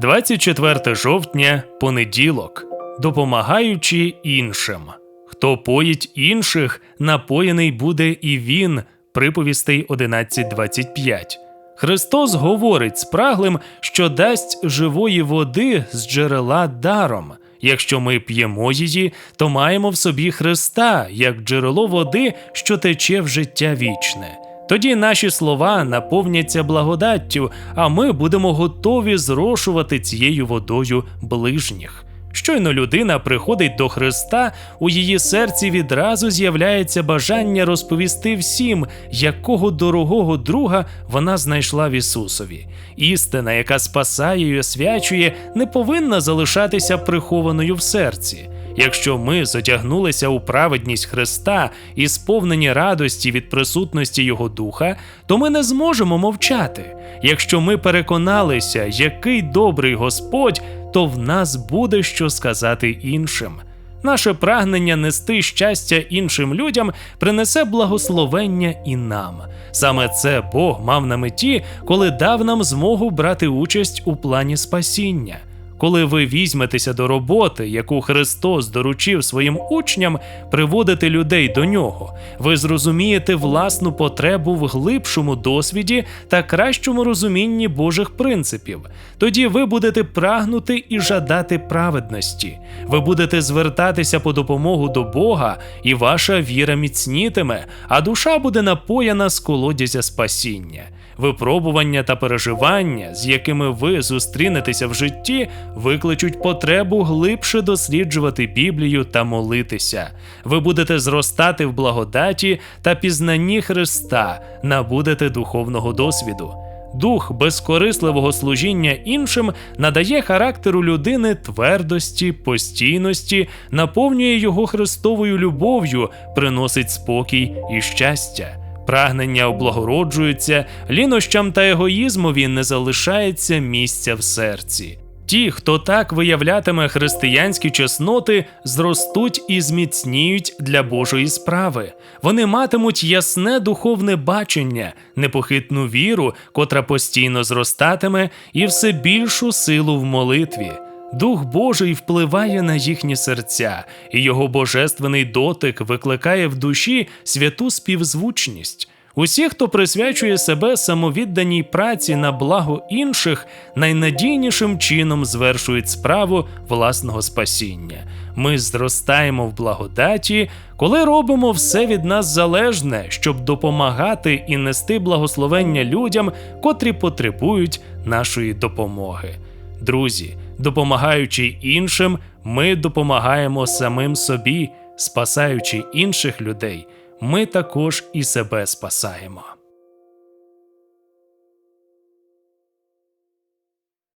24 жовтня, понеділок, допомагаючи іншим. Хто поїть інших, напоєний буде і він. Приповістей 11.25. Христос говорить спраглим, що дасть живої води з джерела даром. Якщо ми п'ємо її, то маємо в собі Христа як джерело води, що тече в життя вічне. Тоді наші слова наповняться благодаттю, а ми будемо готові зрошувати цією водою ближніх. Щойно людина приходить до Христа, у її серці відразу з'являється бажання розповісти всім, якого дорогого друга вона знайшла в Ісусові. Істина, яка спасає і освячує, не повинна залишатися прихованою в серці. Якщо ми зодягнулися у праведність Христа і сповнені радості від присутності Його Духа, то ми не зможемо мовчати. Якщо ми переконалися, який добрий Господь, то в нас буде що сказати іншим. Наше прагнення нести щастя іншим людям принесе благословення і нам. Саме це Бог мав на меті, коли дав нам змогу брати участь у плані спасіння. Коли ви візьметеся до роботи, яку Христос доручив своїм учням приводити людей до нього, ви зрозумієте власну потребу в глибшому досвіді та кращому розумінні Божих принципів. Тоді ви будете прагнути і жадати праведності. Ви будете звертатися по допомогу до Бога, і ваша віра міцнітиме, а душа буде напояна з колодязя спасіння. Випробування та переживання, з якими ви зустрінетеся в житті, викличуть потребу глибше досліджувати Біблію та молитися. Ви будете зростати в благодаті та пізнанні Христа, набудете духовного досвіду. Дух безкорисливого служіння іншим надає характеру людини твердості, постійності, наповнює його Христовою любов'ю, приносить спокій і щастя. Прагнення облагороджуються, лінощам та егоїзмові не залишається місця в серці. Ті, хто так виявлятиме християнські чесноти, зростуть і зміцніють для Божої справи. Вони матимуть ясне духовне бачення, непохитну віру, котра постійно зростатиме, і все більшу силу в молитві. Дух Божий впливає на їхні серця, і його божественний дотик викликає в душі святу співзвучність. Усі, хто присвячує себе самовідданій праці на благо інших, найнадійнішим чином звершують справу власного спасіння. Ми зростаємо в благодаті, коли робимо все від нас залежне, щоб допомагати і нести благословення людям, котрі потребують нашої допомоги. Друзі, допомагаючи іншим, ми допомагаємо самим собі, спасаючи інших людей, ми також і себе спасаємо.